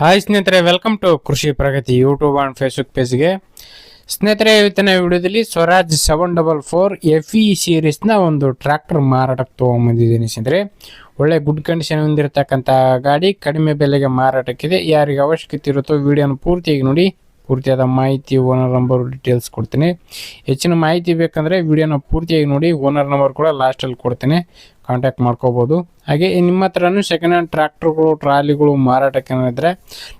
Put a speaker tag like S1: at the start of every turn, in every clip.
S1: Hi ಸ್ನೇಹಿತರೆ welcome to Krishi Pragati YouTube and Facebook ಪೇಜ್ಗೆ ಸ್ನೇಹಿತರೆ, ಇವತ್ತಿನ ವಿಡಿಯೋದಲ್ಲಿ Swaraj seven double four F E ಸೀರೀಸ್ನ ಒಂದು ಟ್ರ್ಯಾಕ್ಟರ್ ಮಾರಾಟಕ್ಕೆ ತೊಗೊಂಬಂದಿದ್ದೀನಿ ಸ್ನೇಹಿತರೆ. ಒಳ್ಳೆ ಗುಡ್ ಕಂಡೀಷನ್ ಹೊಂದಿರತಕ್ಕಂಥ ಗಾಡಿ, ಕಡಿಮೆ ಬೆಲೆಗೆ ಮಾರಾಟಕ್ಕಿದೆ. ಯಾರಿಗೆ ಅವಶ್ಯಕತೆ ಇರುತ್ತೋ ವಿಡಿಯೋನ ಪೂರ್ತಿಯಾಗಿ ನೋಡಿ. ಪೂರ್ತಿಯಾದ ಮಾಹಿತಿ ಓನರ್ ನಂಬರ್ ಡೀಟೇಲ್ಸ್ ಕೊಡ್ತೀನಿ. ಹೆಚ್ಚಿನ ಮಾಹಿತಿ ಬೇಕಂದರೆ ವಿಡಿಯೋನ ಪೂರ್ತಿಯಾಗಿ ನೋಡಿ ಓನರ್ ನಂಬರ್ ಕೂಡ ಲಾಸ್ಟಲ್ಲಿ ಕೊಡ್ತೀನಿ. ಕಾಂಟ್ಯಾಕ್ಟ್ ಮಾಡ್ಕೋಬೋದು. ಹಾಗೆ ನಿಮ್ಮ ಹತ್ರನೂ ಸೆಕೆಂಡ್ ಹ್ಯಾಂಡ್ ಟ್ರ್ಯಾಕ್ಟರ್ಗಳು ಟ್ರಾಲಿಗಳು ಮಾರಾಟಕ್ಕೆ ಇದ್ದರೆ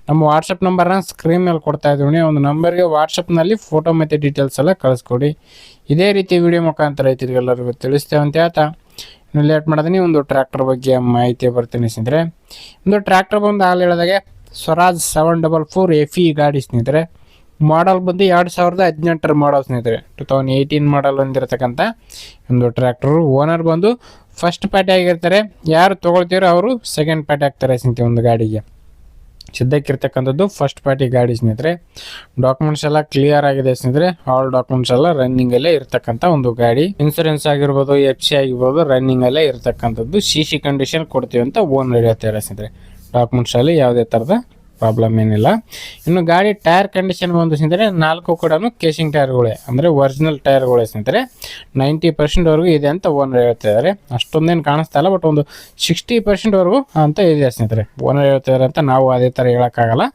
S1: ನಮ್ಮ ವಾಟ್ಸಪ್ ನಂಬರ್ನ ಸ್ಕ್ರೀನ್ ಮೇಲೆ ಕೊಡ್ತಾ ಇದ್ದೀವಿ ಒಂದು ನಂಬರ್ಗೆ ವಾಟ್ಸಪ್ನಲ್ಲಿ ಫೋಟೋ ಮತ್ತು ಡೀಟೇಲ್ಸ್ ಎಲ್ಲ ಕಳಿಸ್ಕೊಡಿ. ಇದೇ ರೀತಿ ವಿಡಿಯೋ ಮುಖಾಂತರ ರೈತರಿಗೆಲ್ಲರಿಗೂ ತಿಳಿಸ್ತೇವೆ ಅಂತ ಹೇಳ್ತಾ. ಇನ್ನು ಲೇಟ್ ಮಾಡಿದೀನಿ ಒಂದು ಟ್ರ್ಯಾಕ್ಟರ್ ಬಗ್ಗೆ ಮಾಹಿತಿ ಬರ್ತೀನಿ ಸ್ನೇಹಿತರೆ. ಒಂದು ಟ್ರ್ಯಾಕ್ಟರ್ ಬಂದು ಹಾಲು ಹೇಳಿದಾಗೆ, Swaraj seven double four F E ಗಾಡಿ ಸ್ನೇಹಿತರೆ. ಮಾಡಲ್ ಬಂದು ಎರಡು ಸಾವಿರದ ಹದಿನೆಂಟರ ಮಾಡಲ್ ಸ್ನೇಹಿತರೆ. ಟು ತೌಸಂಡ್ ಏಯ್ಟೀನ್ ಮಾಡಲ್ ಹೊಂದಿರತಕ್ಕಂಥ ಒಂದು ಟ್ರ್ಯಾಕ್ಟರ್ ಓನರ್ ಬಂದು ಫಸ್ಟ್ ಪಾರ್ಟಿ ಆಗಿರ್ತಾರೆ. ಯಾರು ತೊಗೊಳ್ತೀರೋ ಅವರು ಸೆಕೆಂಡ್ ಪಾರ್ಟಿ ಆಗ್ತಾರೆ ಸ್ನೇಹಿತರೆ ಒಂದು ಗಾಡಿಗೆ. ಸದ್ಯಕ್ಕಿರ್ತಕ್ಕಂಥದ್ದು ಫಸ್ಟ್ ಪಾರ್ಟಿ ಗಾಡಿ ಸ್ನೇಹಿತರೆ. ಡಾಕ್ಯುಮೆಂಟ್ಸ್ ಎಲ್ಲ ಕ್ಲಿಯರ್ ಆಗಿದೆ ಸ್ನೇಹಿತರೆ. ಆಲ್ ಡಾಕ್ಯುಮೆಂಟ್ಸ್ ಎಲ್ಲ ರನ್ನಿಂಗ್ ಅಲ್ಲೇ ಇರ್ತಕ್ಕಂಥ ಒಂದು ಗಾಡಿ. ಇನ್ಸೂರೆನ್ಸ್ ಆಗಿರ್ಬೋದು ಎಫ್ ಸಿ ಆಗಿರ್ಬೋದು ರನ್ನಿಂಗ್ ಅಲ್ಲೇ ಇರ್ತಕ್ಕಂಥದ್ದು. ಸಿ ಸಿ ಕಂಡೀಷನ್ ಕೊಡ್ತೀವಿ ಅಂತ ಓನ್ ಹೇಳ್ತಾರೆ ಸ್ನೇಹಿತರೆ. ಡಾಕ್ಯುಮೆಂಟ್ಸ್ ಅಲ್ಲಿ ಯಾವುದೇ ಥರದ ಪ್ರಾಬ್ಲಮ್ ಏನಿಲ್ಲ. ಇನ್ನು ಗಾಡಿ ಟೈರ್ ಕಂಡೀಷನ್ ಬಂದು ಸ್ನೇಹಿತರೆ, ನಾಲ್ಕು ಕೂಡ ಕೇಸಿಂಗ್ ಟೈರ್ಗಳೇ ಅಂದರೆ ಒರಿಜಿನಲ್ ಟೈರ್ಗಳೇ ಸ್ನೇಹಿತರೆ. ನೈಂಟಿ ಪರ್ಸೆಂಟ್ವರೆಗೂ ಇದೆ ಅಂತ ಓನರ್ ಹೇಳ್ತಾ ಇದ್ದಾರೆ. ಅಷ್ಟೊಂದೇನು ಕಾಣಿಸ್ತಾ ಇಲ್ಲ ಬಟ್ ಒಂದು ಸಿಕ್ಸ್ಟಿ ಪರ್ಸೆಂಟ್ವರೆಗೂ ಅಂತ ಇದೆ ಸ್ನೇಹಿತರೆ. ಓನರ್ ಹೇಳ್ತಾ ಇದ್ದಾರೆ ಅಂತ ನಾವು ಅದೇ ಥರ ಹೇಳೋಕ್ಕಾಗಲ್ಲ.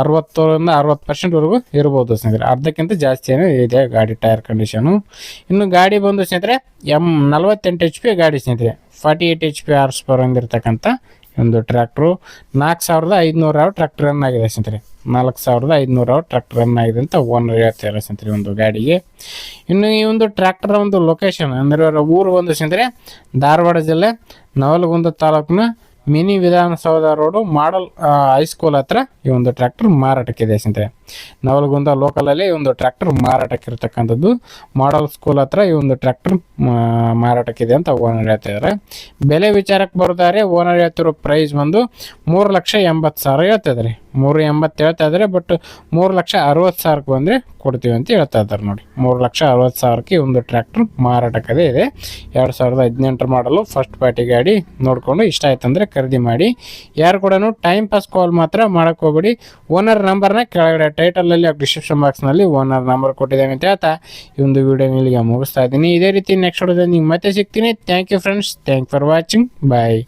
S1: ಅರವತ್ತರಿಂದ ಅರವತ್ತು ಪರ್ಸೆಂಟ್ವರೆಗೂ ಇರ್ಬೋದು ಸ್ನೇಹಿತರೆ. ಅರ್ಧಕ್ಕಿಂತ ಜಾಸ್ತಿಯೇ ಇದೆ ಗಾಡಿ ಟೈರ್ ಕಂಡೀಷನು ಇನ್ನು ಗಾಡಿ ಬಂದು ಸ್ನೇಹಿತರೆ ಎಂ ನಲ್ವತ್ತೆಂಟು ಎಚ್ ಪಿ ಗಾಡಿ ಸ್ನೇಹಿತರೆ. Forty eight H P hours per ಹೊಂದಿರತಕ್ಕಂಥ ಒಂದು ಟ್ರ್ಯಾಕ್ಟ್ರು. ನಾಲ್ಕು ಸಾವಿರದ ಐದುನೂರು ಅವ್ರು ಟ್ರ್ಯಾಕ್ಟರ್ ರನ್ ಆಗಿದೆ ಸ್ನೇಹಿತರೆ ನಾಲ್ಕು ಸಾವಿರದ ಐದುನೂರು ಅವ್ರು ಟ್ರ್ಯಾಕ್ಟರ್ ರನ್ ಆಗಿದೆ ಅಂತ ಓನರ್ ಹೇಳ್ತಾರೆ ಸ್ನೇಹಿತರೆ ಒಂದು ಗಾಡಿಗೆ. ಇನ್ನು ಈ ಒಂದು ಟ್ರ್ಯಾಕ್ಟರ್ ಒಂದು ಲೊಕೇಶನ್ ಅಂದರೆ ಊರು ಒಂದು ಸ್ನೇಹಿತರೆ ಧಾರವಾಡ ಜಿಲ್ಲೆ, ನವಲಗುಂದ ತಾಲೂಕಿನ mini Vidhana Soudha road model high school ಹತ್ರ ಈ ಒಂದು ಟ್ರ್ಯಾಕ್ಟರ್ ಮಾರಾಟಕ್ಕಿದೆ ಸ್ನೇಹಿತರೆ. ನವಲಗುಂದ ಲೋಕಲಲ್ಲಿ ಈ ಒಂದು ಟ್ರ್ಯಾಕ್ಟರ್ ಮಾರಾಟಕ್ಕಿರ್ತಕ್ಕಂಥದ್ದು. ಮಾಡಲ್ ಸ್ಕೂಲ್ ಹತ್ರ ಈ ಒಂದು ಟ್ರ್ಯಾಕ್ಟರ್ ಮಾರಾಟಕ್ಕಿದೆ ಅಂತ ಓನರ್ ಹೇಳ್ತಾ ಇದ್ದಾರೆ ಬೆಲೆ ವಿಚಾರಕ್ಕೆ ಬರೋದಾದ್ರೆ ಓನರ್ ಹೇಳ್ತಿರೋ ಪ್ರೈಸ್ ಬಂದು ಮೂರು ಲಕ್ಷ ಎಂಬತ್ತು ಸಾವಿರ ಹೇಳ್ತಾ ಇದ್ದಾರೆ ಮೂರು ಎಂಬತ್ತು ಹೇಳ್ತಾ ಇದ್ದಾರೆ ಬಟ್ ಮೂರು ಲಕ್ಷ ಅರವತ್ತು ಸಾವಿರಕ್ಕೆ ಬಂದರೆ ಕೊಡ್ತೀವಿ ಅಂತ ಹೇಳ್ತಾ ಇದ್ದಾರೆ ನೋಡಿ. ಮೂರು ಲಕ್ಷ ಅರವತ್ತು ಸಾವಿರಕ್ಕೆ ಒಂದು ಟ್ರ್ಯಾಕ್ಟರ್ ಮಾರಾಟಕ್ಕದೇ. ಇದೆ. ಎರಡು ಸಾವಿರದ ಹದಿನೆಂಟರ ಮಾಡಲು ಫಸ್ಟ್ ಪಾರ್ಟಿ ಗಾಡಿ ನೋಡಿಕೊಂಡು ಇಷ್ಟ ಆಯ್ತು ಅಂದರೆ ಖರೀದಿ ಮಾಡಿ. ಯಾರು ಕೂಡ ಟೈಮ್ ಪಾಸ್ ಕಾಲ್ ಮಾತ್ರ ಮಾಡೋಕ್ಕೆ ಹೋಗ್ಬೇಡಿ. ಓನರ್ ನಂಬರ್ನ ಕೆಳಗಡೆ ಟೈಟಲಲ್ಲಿ ಡಿಸ್ಕ್ರಿಪ್ಷನ್ ಬಾಕ್ಸ್ನಲ್ಲಿ ಓನರ್ ನಂಬರ್ ಕೊಟ್ಟಿದ್ದೇನೆ ಅಂತ ಹೇಳ್ತಾ ಈ ಒಂದು ವಿಡಿಯೋ ಇಲ್ಲಿಗೆ ಮುಗಿಸ್ತಾ ಇದ್ದೀನಿ. ಇದೇ ರೀತಿ ನೆಕ್ಸ್ಟ್ ವಿಡಿಯೋದಲ್ಲಿ ನಿಮ್ಗೆ ಮತ್ತೆ ಸಿಗ್ತೀನಿ. Thank you friends thank for watching bye